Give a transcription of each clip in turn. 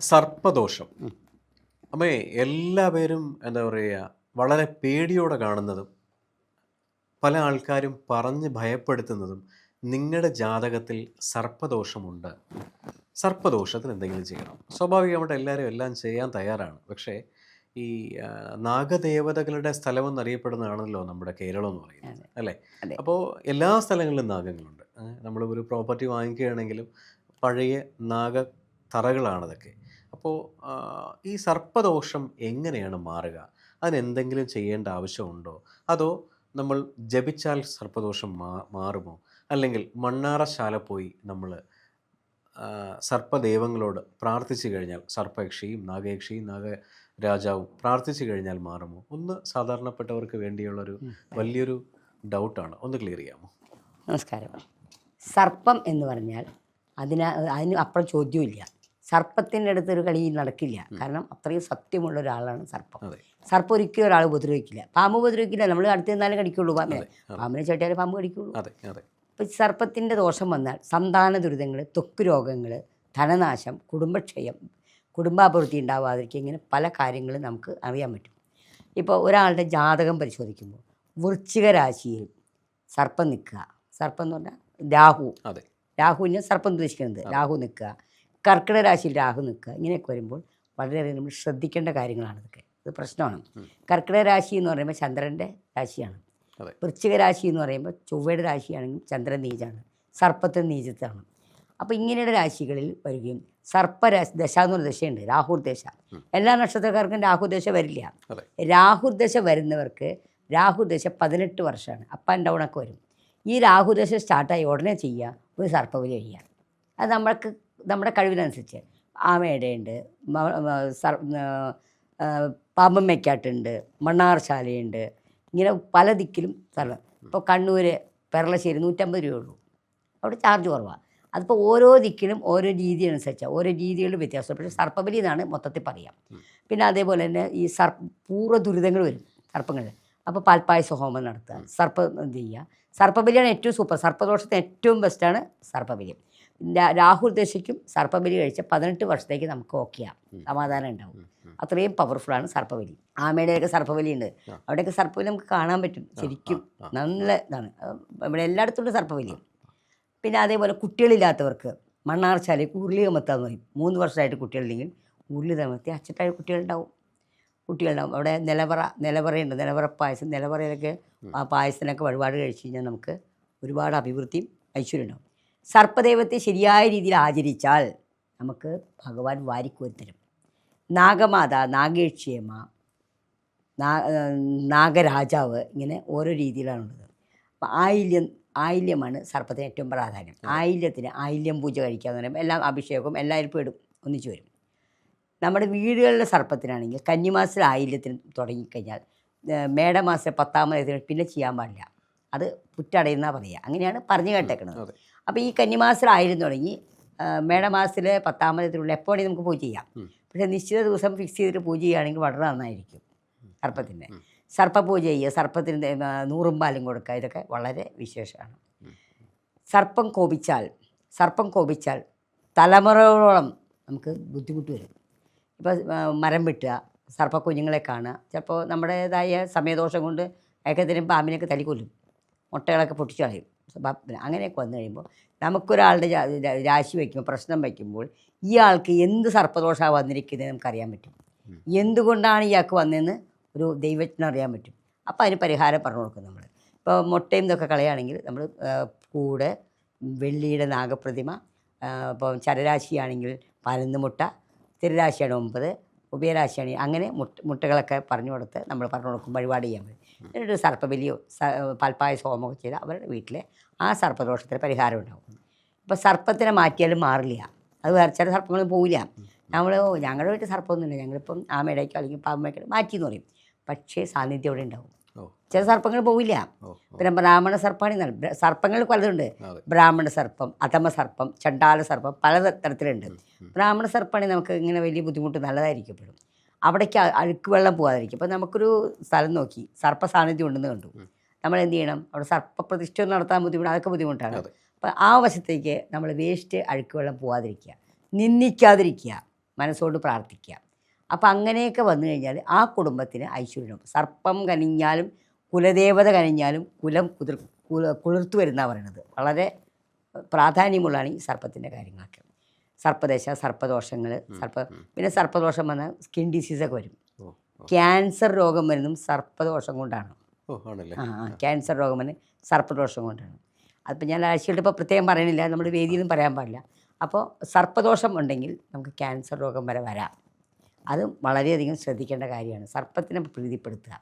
സർപ്പദോഷം. അമ്മേ എല്ലാവരും എന്താ പറയുക വളരെ പേടിയോടെ കാണുന്നതും പല ആൾക്കാരും പറഞ്ഞ് ഭയപ്പെടുത്തുന്നതും നിങ്ങളുടെ ജാതകത്തിൽ സർപ്പദോഷമുണ്ട്. സർപ്പദോഷത്തിന് എന്തെങ്കിലും ചെയ്യണം. സ്വാഭാവികമായിട്ട് എല്ലാവരും എല്ലാം ചെയ്യാൻ തയ്യാറാണ്. പക്ഷേ ഈ നാഗദേവതകളുടെ സ്ഥലം എന്നറിയപ്പെടുന്നതാണല്ലോ നമ്മുടെ കേരളം എന്ന് പറയുന്നത് അല്ലേ? അപ്പോൾ എല്ലാ സ്ഥലങ്ങളിലും നാഗങ്ങളുണ്ട്. നമ്മൾ ഒരു പ്രോപ്പർട്ടി വാങ്ങിക്കുകയാണെങ്കിലും പഴയ നാഗ തറകളാണതൊക്കെ അപ്പോൾ ഈ സർപ്പദോഷം എങ്ങനെയാണ് മാറുക? അതിനെന്തെങ്കിലും ചെയ്യേണ്ട ആവശ്യമുണ്ടോ? അതോ നമ്മൾ ജപിച്ചാൽ സർപ്പദോഷം മാ മാറുമോ? അല്ലെങ്കിൽ മണ്ണാറശാല പോയി നമ്മൾ സർപ്പദൈവങ്ങളോട് പ്രാർത്ഥിച്ചു കഴിഞ്ഞാൽ സർപ്പയക്ഷിയും നാഗയക്ഷിയും നാഗരാജാവും പ്രാർത്ഥിച്ചു കഴിഞ്ഞാൽ മാറുമോ? ഒന്ന് സാധാരണപ്പെട്ടവർക്ക് വേണ്ടിയുള്ളൊരു വലിയൊരു ഡൗട്ടാണ്. ഒന്ന് ക്ലിയർ ചെയ്യാമോ? നമസ്കാരം. സർപ്പം എന്ന് പറഞ്ഞാൽ അതിന് അതിന് അപ്പുറം ചോദ്യമില്ല സർപ്പത്തിന്റെ അടുത്തൊരു കളി നടക്കില്ല. കാരണം അത്രയും സത്യമുള്ള ഒരാളാണ് സർപ്പം. സർപ്പം ഒരിക്കലും ഒരാൾ ഉപദ്രവിക്കില്ല. പാമ്പ് ഉപദ്രവിക്കില്ല. നമ്മൾ അടുത്ത് നിന്നാലും കടിക്കുള്ളൂ പാമ്പിനെ. പാമ്പിനെ ചവിട്ടിയാലേ പാമ്പ് കടിക്കുള്ളൂ അപ്പം സർപ്പത്തിന്റെ ദോഷം വന്നാൽ സന്താന ദുരിതങ്ങൾ തൊക്ക് രോഗങ്ങൾ ധനനാശം കുടുംബക്ഷയം കുടുംബാഭിവൃദ്ധി ഉണ്ടാവാതിരിക്കുക ഇങ്ങനെ പല കാര്യങ്ങളും നമുക്ക് അറിയാൻ പറ്റും. ഇപ്പോൾ ഒരാളുടെ ജാതകം പരിശോധിക്കുമ്പോൾ വൃശ്ചിക രാശിയിൽ സർപ്പം നിൽക്കുക. സർപ്പം എന്ന് പറഞ്ഞാൽ രാഹു. രാഹുവിനെ സർപ്പം ഉദ്ദേശിക്കുന്നത്. രാഹു നിൽക്കുക. കർക്കിടക രാശിയിൽ രാഹു നിൽക്കുക ഇങ്ങനെയൊക്കെ വരുമ്പോൾ വളരെയധികം നമ്മൾ ശ്രദ്ധിക്കേണ്ട കാര്യങ്ങളാണ് ഇതൊക്കെ. ഇത് പ്രശ്നമാണ്. കർക്കിടക രാശി എന്ന് പറയുമ്പോൾ ചന്ദ്രന്റെ രാശിയാണ്. വൃശ്ചിക രാശി എന്ന് പറയുമ്പോൾ ചൊവ്വയുടെ രാശിയാണെങ്കിൽ ചന്ദ്രൻ നീചാണ്. സർപ്പത്തിന് നീചത്താണ് അപ്പോൾ ഇങ്ങനെയുള്ള രാശികളിൽ വരികയും സർപ്പരാശി ദശ എന്ന് പറഞ്ഞ ദശയുണ്ട് രാഹുർ ദശ ഉം. എല്ലാ നക്ഷത്രക്കാർക്കും രാഹു ദശ വരില്ല. അതെ. രാഹു ദശ വരുന്നവർക്ക് രാഹു ദശ പതിനെട്ട് വർഷമാണ്. അപ്പ് ആൻഡ് ഡൗൺ ഒക്കെ വരും. ഈ രാഹു ദശ സ്റ്റാർട്ടായി ഉടനെ ചെയ്യുക ഒരു സർപ്പവലി ചെയ്യുക. അത് നമ്മൾക്ക് നമ്മുടെ കഴിവിനനുസരിച്ച്. ആമയുടെയുണ്ട് പാമ്പമ്മയ്ക്കാട്ടുണ്ട് മണ്ണാർശാലയുണ്ട്. ഇങ്ങനെ പല ദിക്കിലും സ്ഥലം. ഇപ്പോൾ കണ്ണൂർ പെരളശ്ശേരി നൂറ്റമ്പത് രൂപയേ ഉള്ളൂ അവിടെ ചാർജ് കുറവാണ് അതിപ്പോൾ ഓരോ ദിക്കിലും ഓരോ രീതി അനുസരിച്ച് ഓരോ രീതികളിൽ വ്യത്യാസം. പക്ഷേ സർപ്പബലി എന്നാണ് മൊത്തത്തിൽ പറയാം. പിന്നെ അതേപോലെ തന്നെ ഈ സർ പൂർവ ദുരിതങ്ങൾ വരും സർപ്പങ്ങളിൽ അപ്പോൾ പാൽപ്പായസ ഹോമം നടത്തുക. സർപ്പം എന്ത് ചെയ്യുക. സർപ്പബലിയാണ് ഏറ്റവും സൂപ്പർ. സർപ്പദോഷത്തിന് ഏറ്റവും ബെസ്റ്റാണ് സർപ്പബലി. രാഹുൽ ദശയ്ക്കും സർപ്പബലി കഴിച്ച പതിനെട്ട് വർഷത്തേക്ക് നമുക്ക് ഓക്കെയാണ് സമാധാനം ഉണ്ടാവും. അത്രയും പവർഫുള്ളാണ് സർപ്പബലി. ആമയുടെയൊക്കെ സർപ്പബലി ഉണ്ട് അവിടെയൊക്കെ സർപ്പബലി നമുക്ക് കാണാൻ പറ്റും ശരിക്കും. നല്ല ഇതാണ്. ഇവിടെ എല്ലായിടത്തും ഉണ്ട് സർപ്പബലി പിന്നെ അതേപോലെ കുട്ടികളില്ലാത്തവർക്ക് മണ്ണാർച്ചാലി ഉരുളി കമത്താന്ന് പറയും. മൂന്ന് വർഷമായിട്ട് കുട്ടികളില്ലെങ്കിൽ ഉരുളി കമത്തി അച്ചട്ടായ കുട്ടികളുണ്ടാവും. കുട്ടികളുണ്ടാവും. അവിടെ നിലവറ നിലവറയുണ്ട്. നിലവറ പായസം നിലവറയിലൊക്കെ ആ പായസത്തിനൊക്കെ വഴിപാട് കഴിച്ച് കഴിഞ്ഞാൽ നമുക്ക് ഒരുപാട് അഭിവൃദ്ധിയും ഐശ്വര്യം ഉണ്ടാവും. സർപ്പദൈവത്തെ ശരിയായ രീതിയിൽ ആചരിച്ചാൽ നമുക്ക് ഭഗവാൻ വാരിക്കോരിത്തരും നാഗമാത നാഗേക്ഷിയമ്മ നാ നാഗരാജാവ് ഇങ്ങനെ ഓരോ രീതിയിലാണുള്ളത് അപ്പം ആയില്യം ആയില്യമാണ് സർപ്പത്തിന് ഏറ്റവും പ്രാധാന്യം. ആയില്യത്തിന് ആയില്യം പൂജ കഴിക്കുക എന്ന് പറയുമ്പോൾ എല്ലാം അഭിഷേകവും എല്ലാവരും പെടും ഒന്നിച്ചു വരും. നമ്മുടെ വീടുകളിലെ സർപ്പത്തിനാണെങ്കിൽ കന്നിമാസത്തിൽ ആയില്യത്തിന് തുടങ്ങിക്കഴിഞ്ഞാൽ മേടമാസത്തിൽ പത്താമത് പിന്നെ ചെയ്യാൻ പാടില്ല. അത് പുറ്റടയുന്ന പറയുക. അങ്ങനെയാണ് പറഞ്ഞു കേട്ടേക്കുന്നത് അപ്പോൾ ഈ കന്നിമാസത്തിലായിരുന്നു തുടങ്ങി. മേടമാസത്തിൽ പത്താമത് എപ്പോൾ വേണമെങ്കിൽ നമുക്ക് പൂജ ചെയ്യാം. പക്ഷേ നിശ്ചിത ദിവസം ഫിക്സ് ചെയ്തിട്ട് പൂജ ചെയ്യുകയാണെങ്കിൽ വളരെ നന്നായിരിക്കും സർപ്പത്തിന്റെ സർപ്പപൂജ ചെയ്യുക സർപ്പത്തിന് നൂറും പാലും കൊടുക്കുക ഇതൊക്കെ വളരെ വിശേഷമാണ്. സർപ്പം കോപിച്ചാൽ സർപ്പം കോപിച്ചാൽ തലമുറകളോളം നമുക്ക് ബുദ്ധിമുട്ട് വരും. ഇപ്പോൾ മരം വെട്ടുക സർപ്പക്കുഞ്ഞുങ്ങളെ കാണുക ചിലപ്പോൾ നമ്മുടേതായ സമയദോഷം കൊണ്ട് ഏക്കത്തിനും പാമ്പിനെയൊക്കെ തല്ലിക്കൊല്ലും മുട്ടകളൊക്കെ പൊട്ടിച്ചു കളയും. അങ്ങനെയൊക്കെ വന്നു കഴിയുമ്പോൾ നമുക്കൊരാളുടെ രാശി വയ്ക്കുമ്പോൾ പ്രശ്നം വയ്ക്കുമ്പോൾ ഇയാൾക്ക് എന്ത് സർപ്പദോഷമാണ് വന്നിരിക്കുന്നത് നമുക്കറിയാൻ പറ്റും. എന്തുകൊണ്ടാണ് ഇയാൾക്ക് വന്നതെന്ന് ഒരു ദൈവത്തിന് അറിയാൻ പറ്റും. അപ്പോൾ അതിന് പരിഹാരം പറഞ്ഞു കൊടുക്കും നമ്മൾ. ഇപ്പോൾ മുട്ടയും ഇതൊക്കെ കളയുകയാണെങ്കിൽ നമ്മൾ കൂടെ വെള്ളിയുടെ നാഗപ്രതിമ ഇപ്പം ചരരാശിയാണെങ്കിൽ പതിനൊന്ന് മുട്ട സ്ഥിരരാശിയാണ് ഒമ്പത് ഉഭയരാശിയാണ് അങ്ങനെ മുട്ട മുട്ടകളൊക്കെ പറഞ്ഞു കൊടുത്ത് നമ്മൾ പറഞ്ഞു കൊടുക്കും വഴിപാട് ചെയ്യാൻ പറ്റും എന്നിട്ട് സർപ്പബലിയോ സ- സോമോ ചെയ്ത് അവരുടെ വീട്ടിലെ ആ സർപ്പദോഷത്തിന് പരിഹാരം ഉണ്ടാവും. ഇപ്പോൾ സർപ്പത്തിനെ മാറ്റിയാലും മാറില്ല. അത് വേറെ ചില സർപ്പങ്ങൾ പോവില്ല. നമ്മൾ ഞങ്ങളുടെ വീട്ടിൽ സർപ്പമൊന്നുമില്ല. ഞങ്ങളിപ്പം ആമയുടെക്കോ അല്ലെങ്കിൽ പാമ്പയ്ക്കോ മാറ്റി എന്ന് പറയും. പക്ഷേ സാന്നിധ്യം അവിടെ ഉണ്ടാവും. ചില സർപ്പങ്ങൾ പോവില്ല. പിന്നെ ബ്രാഹ്മണ സർപ്പാണ് സർപ്പങ്ങൾ പലതുണ്ട്. ബ്രാഹ്മണ സർപ്പം അധമ സർപ്പം ചണ്ടാല സർപ്പം പല തരത്തിലുണ്ട്. ബ്രാഹ്മണ സർപ്പാണെങ്കിൽ നമുക്ക് ഇങ്ങനെ വലിയ ബുദ്ധിമുട്ട് നല്ലതായിരിക്കും എപ്പോഴും അവിടേക്ക് അഴുക്ക് വെള്ളം പോകാതിരിക്കും അപ്പോൾ നമുക്കൊരു സ്ഥലം നോക്കി. സർപ്പ സാന്നിധ്യം ഉണ്ടെന്ന് കണ്ടു. നമ്മൾ എന്ത് ചെയ്യണം? അവിടെ സർപ്പ പ്രതിഷ്ഠ നടത്താൻ ബുദ്ധിമുട്ട് അതൊക്കെ ബുദ്ധിമുട്ടാണ്. അപ്പോൾ ആ വശത്തേക്ക് നമ്മൾ വേസ്റ്റ് അഴുക്ക് വെള്ളം പോകാതിരിക്കുക നിന്ദിക്കാതിരിക്കുക. മനസ്സോട് പ്രാർത്ഥിക്കുക. അപ്പം അങ്ങനെയൊക്കെ വന്നു കഴിഞ്ഞാൽ ആ കുടുംബത്തിന് ഐശ്വര്യം സർപ്പം കനിഞ്ഞാലും കുലദേവത കനിഞ്ഞാലും കുലം കുതിർ കുളിർത്തു വരുന്ന പറയണത്. വളരെ പ്രാധാന്യമുള്ളതാണ് ഈ സർപ്പത്തിന്റെ കാര്യങ്ങളൊക്കെ. സർപ്പദശ സർപ്പദോഷങ്ങൾ സർപ്പ പിന്നെ സർപ്പദോഷം വന്ന സ്കിൻ ഡിസീസൊക്കെ വരും. ക്യാൻസർ രോഗം വരുന്നതും സർപ്പദോഷം കൊണ്ടാണ്. ആ ക്യാൻസർ രോഗം വന്ന് സർപ്പദോഷം കൊണ്ടാണ്. അതിപ്പോൾ ഞാൻ ആഴ്ചയുടെ ഇപ്പോൾ പ്രത്യേകം പറയണില്ല നമ്മൾ വേദിയിലും പറയാൻ പാടില്ല. അപ്പോൾ സർപ്പദോഷം ഉണ്ടെങ്കിൽ നമുക്ക് ക്യാൻസർ രോഗം വരെ വരാം. അത് വളരെയധികം ശ്രദ്ധിക്കേണ്ട കാര്യമാണ്. സർപ്പത്തിനെ പ്രീതിപ്പെടുത്തുക.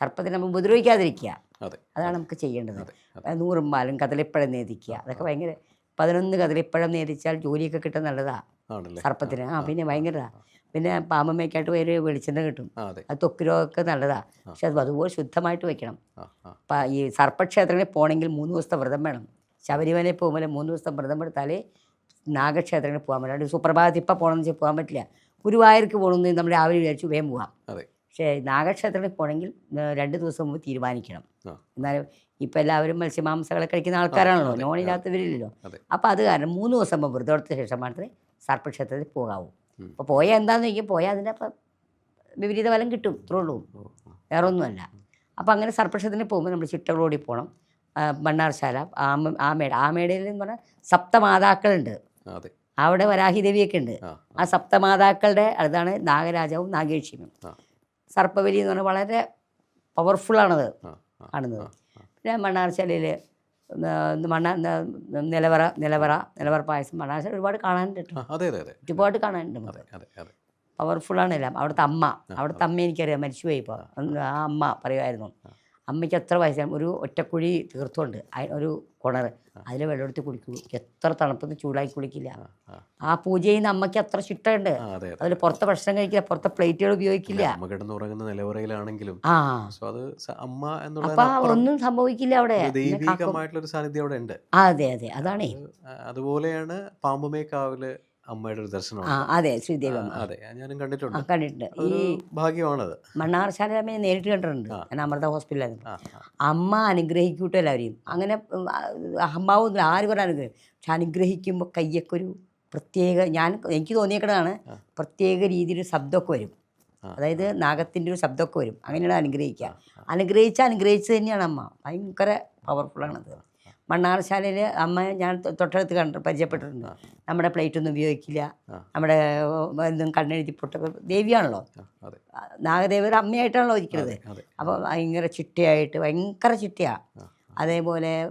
സർപ്പത്തിനെ നമ്മൾ ഉപദ്രവിക്കാതിരിക്കുക. അതെ. അതാണ് നമുക്ക് ചെയ്യേണ്ടത്. നൂറുമ്പാലും നൂറും പാലും കദളിപ്പഴം നേദിക്കുക. അതൊക്കെ ഭയങ്കര പതിനൊന്ന് കതലിപ്പഴം നേദിച്ചാൽ ജോലിയൊക്കെ കിട്ടാൻ നല്ലതാണ് സർപ്പത്തിന്. ആ പിന്നെ ഭയങ്കരതാണ് പിന്നെ പാമ്പമ്മയ്ക്കായിട്ട് ഒരു വെളിച്ചെണ്ണ കിട്ടും. അതെ. ത്വക്ക് രോഗമൊക്കെ നല്ലതാണ് പക്ഷെ അത് അതുപോലെ ശുദ്ധമായിട്ട് വെക്കണം. ഈ സർപ്പക്ഷേത്രങ്ങളിൽ പോകണമെങ്കിൽ മൂന്ന് ദിവസത്തെ വ്രതം വേണം. ശബരിമലയിൽ പോകുമ്പോൾ മൂന്ന് ദിവസത്തെ വ്രതം എടുത്താലേ നാഗക്ഷേത്രങ്ങളിൽ പോകാൻ പറ്റില്ല സുപ്രഭാതത്തിൽ ഇപ്പം പോകണമെന്ന് വെച്ചാൽ പോകാൻ പറ്റില്ല. ഗുരുവായൂർക്ക് പോകണമെന്ന് നമ്മൾ രാവിലെ വിചാരിച്ചു വേഗം പോകാം. പക്ഷേ നാഗക്ഷേത്രത്തിൽ പോകണമെങ്കിൽ രണ്ട് ദിവസം മുമ്പ് തീരുമാനിക്കണം. എന്നാലും ഇപ്പം എല്ലാവരും മത്സ്യമാംസങ്ങളെ കഴിക്കുന്ന ആൾക്കാരാണല്ലോ നോൺ ഇല്ലാത്തവരില്ലല്ലോ അപ്പം അപ്പോൾ അത് കാരണം മൂന്ന് ദിവസം മുമ്പ് വ്രതം എടുത്ത ശേഷം മാത്രമേ സർപ്പക്ഷേത്രത്തിൽ പോകാവൂ. അപ്പോൾ പോയാൽ എന്താണെന്ന് ചോദിക്കും പോയാൽ അതിന്റെ അപ്പം വിപരീത ഫലം കിട്ടും ഇത്രേ ഉള്ളൂ. വേറെ ഒന്നുമല്ല അപ്പോൾ അങ്ങനെ സർപ്പക്ഷേത്രത്തിന് പോകുമ്പോൾ നമ്മൾ ചിട്ടകളോടി പോകണം. മണ്ണാർശാല ആമ ആമേട ആമേടയിൽ എന്ന് പറഞ്ഞാൽ സപ്തമാതാക്കളുണ്ട്. അവിടെ വരാഹിദേവിയൊക്കെ ഉണ്ട്. ആ സപ്തമാതാക്കളുടെ അതാണ് നാഗരാജാവും നാഗേക്ഷിയും. സർപ്പവലി എന്ന് പറഞ്ഞാൽ വളരെ പവർഫുള്ളാണത് കാണുന്നത്. പിന്നെ മണ്ണാർശാലയിൽ മണ്ണ നിലവറ നിലവറ നിലവറ പായസം മണ്ണാർശാല ഒരുപാട് കാണാനുണ്ട് ഒരുപാട് കാണാനുണ്ട് പവർഫുള്ളാണ് എല്ലാം. അവിടുത്തെ അമ്മ അവിടുത്തെ അമ്മ എനിക്കറിയാം മരിച്ചുപോയി ഇപ്പോൾ ആ അമ്മ പറയുമായിരുന്നു. അമ്മയ്ക്ക് എത്ര വയസ്സാണ് ഒരു ഒറ്റക്കുഴി തീർത്തുണ്ട്. ഒരു കുണർ അതിൽ വെള്ളമെടുത്ത് കുടിക്കുള്ളൂ എത്ര തണുപ്പത്ത് ചൂടാക്കി കുളിക്കില്ല. ആ പൂജ ചെയ്യുന്ന അമ്മയ്ക്ക് അത്ര ചിട്ടയുണ്ട്. അതിൽ പുറത്തെ ഭക്ഷണം കഴിക്കില്ല പുറത്തെ പ്ലേറ്റുകൾ ഉപയോഗിക്കില്ല. അമ്മ കിടന്നുറങ്ങുന്ന നിലവറയിലാണെങ്കിലും. അമ്മ അപ്പൊ ഒന്നും സംഭവിക്കില്ല അവിടെ. ഒരു ദൈവികമായിട്ടുള്ള ഒരു സാന്നിധ്യം അവിടെ ഉണ്ട്. അതെ അതെ. അതാണേ. അത് അതുപോലെയാണ് പാമ്പുമേക്കാവിൽ അമ്മയുടെ ഒരു ദർശനം അതെ ശ്രീദേവി അതെ ഞാനും കണ്ടിട്ടുണ്ട്. കണ്ടിട്ടുണ്ട്. ഈ ഭാഗ്യമാണത്. മണ്ണാർശാല അമ്മയെ നേരിട്ട് കണ്ടിട്ടുണ്ട്. ഞാൻ അമൃത ഹോസ്പിറ്റലായിരുന്നു ആ, അമ്മ അനുഗ്രഹിക്കൂട്ടോ എല്ലാവരെയും. അങ്ങനെ അഹംഭാവമൊന്നുമില്ല ആര് പറഞ്ഞ അനുഗ്രഹം പക്ഷെ അനുഗ്രഹിക്കുമ്പോൾ കയ്യൊക്കെ ഒരു പ്രത്യേക ഞാൻ എനിക്ക് തോന്നിയേക്കണതാണ് പ്രത്യേക രീതിയിൽ ശബ്ദമൊക്കെ വരും. അതായത് നാഗത്തിന്റെ ഒരു ശബ്ദമൊക്കെ വരും. അങ്ങനെയാണ് അനുഗ്രഹിക്കുക. അനുഗ്രഹിച്ച അനുഗ്രഹിച്ച് തന്നെയാണ് അമ്മ. ഭയങ്കര പവർഫുള്ളാണത് മണ്ണാർശാലയിൽ അമ്മ ഞാൻ തൊട്ടടുത്ത് കണ്ട് പരിചയപ്പെട്ടിട്ടുണ്ട്. നമ്മുടെ പ്ലേറ്റ് ഒന്നും ഉപയോഗിക്കില്ല. ആ. നമ്മുടെ എന്തും കണ്ണെഴുതി പൊട്ടൊക്കെ ദേവിയാണല്ലോ. നാഗദേവർ അമ്മയായിട്ടാണല്ലോ ഇരിക്കുന്നത്. അപ്പോൾ ഭയങ്കര ചിട്ടയായിട്ട് ഭയങ്കര ചിട്ടയാണ് ആ, അതേപോലെ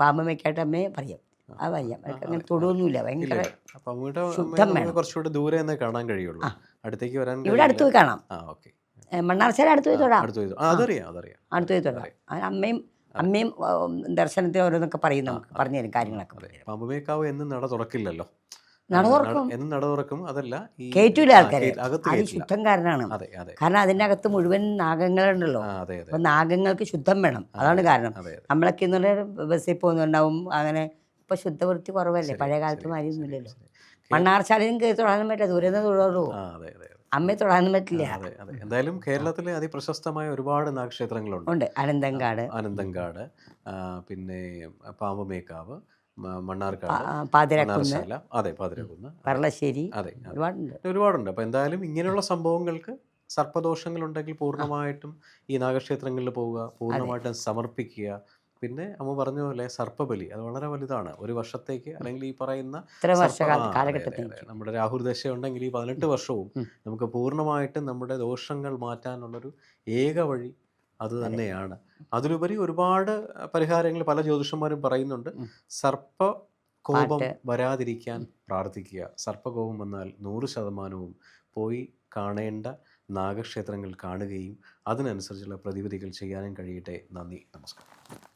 പാമ്പമ്മയ്ക്കായിട്ട് അമ്മയെ പറയാം. അത് പറയാം. അങ്ങനെ തൊടുവൊന്നുമില്ല ഭയങ്കര അപ്പൊ അമ്മയുടെ ശുദ്ധം വേണം. കുറച്ചുകൂടെ ദൂരെ കാണാൻ കഴിയുള്ളൂ. അടുത്തേക്ക് വരാൻ ഇവിടെ. അടുത്ത് പോയി കാണാം. ആ മണ്ണാർശാല അടുത്ത് പോയി തൊടാം. അടുത്ത് പോയി- ആ, തൊടാം. ആ, അമ്മയും അമ്മയും ദർശനത്തെ ദർശനത്തിന് ഓരോന്നൊക്കെ പറയും നമുക്ക്. പറഞ്ഞു തരും കാര്യങ്ങളൊക്കെ. പാമ്പുമേക്കാവ് എന്നും നട തുറക്കില്ലല്ലോ. നട തുറക്കും. എന്നും നട തുറക്കും. അതല്ല ഈ കയറ്റൂല ആ, ആൾക്കാരെ. ശുദ്ധം കാരണമാണ്. അത് ശുദ്ധംകാരനാണ് കാരണം അതിന്റെ അകത്ത് മുഴുവൻ നാഗങ്ങളുണ്ടല്ലോ. അപ്പൊ നാഗങ്ങൾക്ക് ശുദ്ധം വേണം. അതാണ് കാരണം. നമ്മളൊക്കെ എന്ന് പറഞ്ഞാൽ ബസ്സിൽ പോകുന്നുണ്ടാവും. അങ്ങനെ ഇപ്പൊ ശുദ്ധവൃത്തി കുറവല്ലേ? പഴയ കാലത്ത് മാതിരിയൊന്നുമില്ലല്ലോ മണ്ണാർശാലയും തൊടാനും പറ്റില്ല. ദൂരെ നിന്ന് അമ്മയെ തൊടാനും പറ്റില്ല. എന്തായാലും കേരളത്തിലെ അതിപ്രശസ്തമായ ഒരുപാട് നാഗക്ഷേത്രങ്ങളുണ്ട് ഉണ്ട്. അനന്തങ്കാട്. അനന്തങ്കാട് പിന്നെ പാമ്പമേക്കാവ് മണ്ണാർക്കാട് ആ, പാതിരക്കുന്ന്. മണ്ണാർശാല അതെ പാതിരക്കുന്ന്. പറളശ്ശേരി അതെ അതെ. ഒരുപാടുണ്ട്. ഒരുപാടുണ്ട്. അപ്പോൾ എന്തായാലും ഇങ്ങനെയുള്ള സംഭവങ്ങൾക്ക് സർപ്പദോഷങ്ങൾ ഉണ്ടെങ്കിൽ പൂർണമായിട്ടും ഈ നാഗക്ഷേത്രങ്ങളിൽ പോവുക പൂർണമായിട്ടും സമർപ്പിക്കുക പിന്നെ അമ്മ പറഞ്ഞ പോലെ സർപ്പബലി അത് വളരെ വലുതാണ്. ഒരു വർഷത്തേക്ക് അല്ലെങ്കിൽ ഈ പറയുന്ന. നമ്മുടെ രാഹുൽ ദശ ഉണ്ടെങ്കിൽ ഈ പതിനെട്ട് വർഷവും നമുക്ക് പൂർണമായിട്ടും നമ്മുടെ ദോഷങ്ങൾ മാറ്റാനുള്ളൊരു ഏക വഴി അത് തന്നെയാണ്. അതിലുപരി ഒരുപാട് പരിഹാരങ്ങൾ പല ജ്യോതിഷന്മാരും പറയുന്നുണ്ട്. സർപ്പ കോപം വരാതിരിക്കാൻ പ്രാർത്ഥിക്കുക. സർപ്പകോപം വന്നാൽ നൂറ് ശതമാനവും പോയി കാണേണ്ട നാഗക്ഷേത്രങ്ങൾ കാണുകയും അതിനനുസരിച്ചുള്ള പ്രതിവിധികൾ ചെയ്യാനും കഴിയട്ടെ. നന്ദി. നമസ്കാരം.